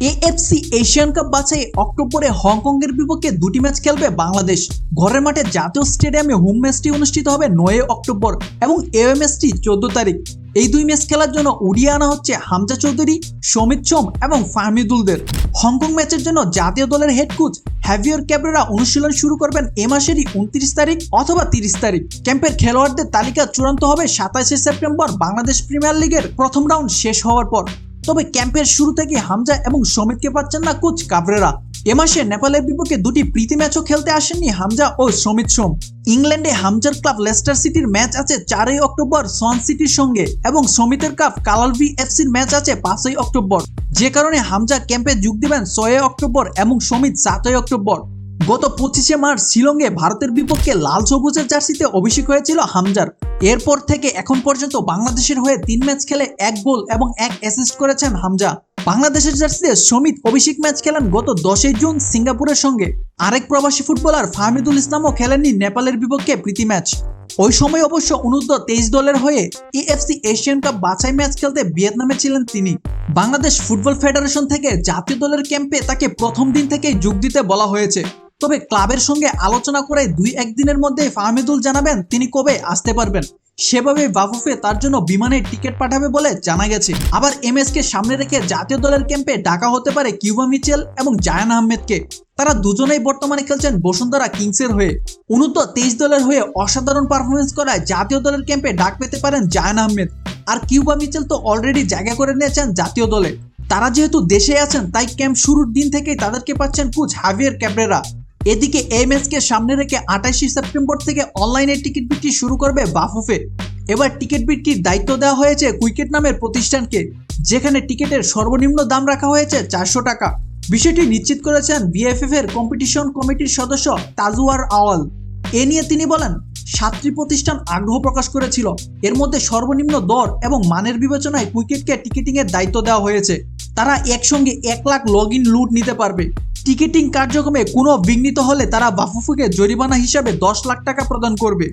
AFC Asian cup বাছাই অক্টোবরে হংকংয়ের বিপক্ষে দুটি ম্যাচ খেলবে বাংলাদেশ। ঘরের মাঠে জাতীয় স্টেডিয়ামে হোম ম্যাচটি অনুষ্ঠিত হবে নয় অক্টোবর এবং এএমএসটি চোদ্দ তারিখ। এই দুই ম্যাচ খেলার জন্য উড়িয়ে আনা হচ্ছে হামজা চৌধুরী, সমিত সোম এবং ফাহমিদুলদের। হংকং ম্যাচের জন্য জাতীয় দলের হেড কোচ হ্যাভিয়ার ক্যাবরেরা অনুশীলন শুরু করবেন এ মাসেরই উনত্রিশ তারিখ অথবা তিরিশ তারিখ। ক্যাম্পের খেলোয়াড়দের তালিকা চূড়ান্ত হবে সাতাশে সেপ্টেম্বর বাংলাদেশ প্রিমিয়ার লিগের প্রথম রাউন্ড শেষ হওয়ার পর। তবে ক্যাম্পের শুরু থেকে হামজা এবং সমিতকে পাচ্ছেন না কোচ কাবরেরা। এ মাসে নেপালের বিপক্ষে দুটি প্রীতি ম্যাচও খেলতে আসেননি হামজা ও সমিত সোম। ইংল্যান্ডে হামজার ক্লাব লেস্টার সিটির ম্যাচ আছে চারই অক্টোবর সোয়ান সিটির সঙ্গে এবং সমিতের কাপ কালালভি এফসির ম্যাচ আছে পাঁচই অক্টোবর। যে কারণে হামজা ক্যাম্পে যোগ দিবেন ছয়ই অক্টোবর এবং সমিত সাতই অক্টোবর। গত পঁচিশে মার্চ শিলংয়ে ভারতের বিপক্ষে লাল সবুজের জার্সিতে অভিষেক হয়েছিল হামজার। এরপর থেকে এখন পর্যন্ত বাংলাদেশের হয়ে তিন ম্যাচ খেলে এক গোল এবং এক অ্যাসিস্ট করেছেন হামজা। বাংলাদেশের জার্সিতে সমিত অভিষেক ম্যাচ খেলেন গত দশই জুন সিঙ্গাপুরের সঙ্গে। আরেক প্রবাসী ফুটবলার ফাহমিদুল ইসলামও খেলেননি নেপালের বিপক্ষে প্রীতি ম্যাচ। ওই সময় অবশ্য অনূর্ধ্ব তেইশ দলের হয়ে এএফসি এশিয়ান কাপ বাছাই ম্যাচ খেলতে ভিয়েতনামে ছিলেন তিনি। বাংলাদেশ ফুটবল ফেডারেশন থেকে জাতীয় দলের ক্যাম্পে তাকে প্রথম দিন থেকেই যোগ দিতে বলা হয়েছে। তবে ক্লাবের সঙ্গে আলোচনা করে দুই একদিনের মধ্যে ফাহমিদুল জানাবেন তিনি কবে আসতে পারবেন। সেভাবে বাফুফে তার জন্য বিমানের টিকিট পাঠাবে বলে জানা গেছে। আবার এমএস কে সামনে রেখে জাতীয় দলের ক্যাম্পে ডাকা হতে পারে কিউবা মিচেল এবং জায়ান আহমেদকে। তারা দুজনেই বর্তমানে খেলছেন বসুন্ধরা কিংসের হয়ে। উন্নত তেইশ দলের হয়ে অসাধারণ পারফরমেন্স করায় জাতীয় দলের ক্যাম্পে ডাক পেতে পারেন জায়ান আহমেদ। আর কিউবা মিচেল তো অলরেডি জায়গা করে নিয়েছেন জাতীয় দলে। তারা যেহেতু দেশে আছেন, তাই ক্যাম্প শুরুর দিন থেকেই তাদেরকে পাচ্ছেন কোচ হাভিয়ার ক্যাবরেরা। এদিকে এই ম্যাচকে সামনে রেখে আঠাশে সেপ্টেম্বর থেকে অনলাইনে টিকিট বিক্রি শুরু করবে বাফুফে এবার টিকিট বিক্রির দায়িত্ব দেওয়া হয়েছে কুইকেট নামের প্রতিষ্ঠানকে, যেখানে টিকিটের সর্বনিম্ন দাম রাখা হয়েছে চারশো টাকা। বিষয়টি নিশ্চিত করেছেন বিএফএফ এর কম্পিটিশন কমিটির সদস্য তাজুয়ার আওয়াল। এ নিয়ে তিনি বলেন, সাতটি প্রতিষ্ঠান আগ্রহ প্রকাশ করেছিল। এর মধ্যে সর্বনিম্ন দর এবং মানের বিবেচনায় কুইকেটকে টিকিটিং এর দায়িত্ব দেওয়া হয়েছে। তারা একসঙ্গে এক লাখ লগ ইন লুট নিতে পারবে। টিকিটিং কার্যক্রমে কোনো বিঘ্নিত হলে তারা বাফুফুকে জরিমানা হিসাবে দশ লাখ টাকা প্রদান করবে।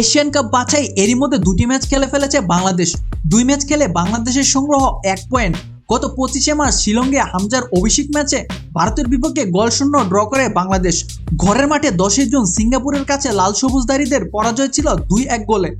এশিয়ান কাপ বাছাই এরই মধ্যে দুটি ম্যাচ খেলে ফেলেছে বাংলাদেশ। দুই ম্যাচ খেলে বাংলাদেশের সংগ্রহ এক পয়েন্ট। গত পঁচিশে মার্চ শিলংয়ে হামজার অভিষেক ম্যাচে ভারতের বিপক্ষে গোল শূন্য ড্র করে বাংলাদেশ। ঘরের মাঠে দশই জুন সিঙ্গাপুরের কাছে লাল সবুজদারীদের পরাজয় ছিল দুই এক গোলে।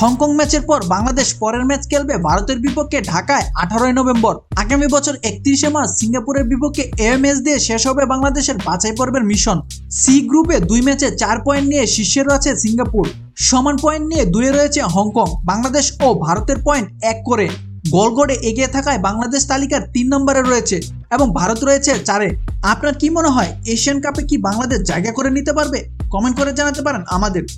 হংকং ম্যাচের পর বাংলাদেশ পরের ম্যাচ খেলবে ভারতের বিপক্ষে ঢাকায় আঠারোই নভেম্বর। আগামী বছর একত্রিশে মার্চ সিঙ্গাপুরের বিপক্ষে এএমএস দিয়ে শেষ হবে বাংলাদেশের বাছাই পর্বের মিশন। সি গ্রুপে দুই ম্যাচে চার পয়েন্ট নিয়ে শীর্ষে রয়েছে সিঙ্গাপুর। সমান পয়েন্ট নিয়ে দুয়ে রয়েছে হংকং। বাংলাদেশ ও ভারতের পয়েন্ট এক করে। গোল গড়ে এগিয়ে থাকায় বাংলাদেশ তালিকার তিন নম্বরে রয়েছে এবং ভারত রয়েছে চারে। আপনার কি মনে হয়, এশিয়ান কাপে কি বাংলাদেশ জায়গা করে নিতে পারবে? কমেন্ট করে জানাতে পারেন আমাদের।